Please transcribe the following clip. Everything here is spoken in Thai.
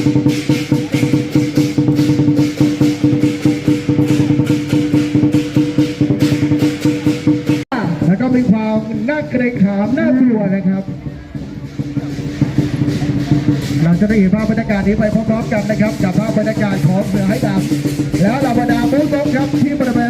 แล้วก็มีความน่าเกรงขามน่ากลัวนะครับ เราจะได้เห็นภาพบรรยากาศนี้ไปพร้อมๆกันนะครับกับภาพบรรยากาศของเสือให้ดำแล้วเราบรรดาผู้ชมครับที่บริเวณ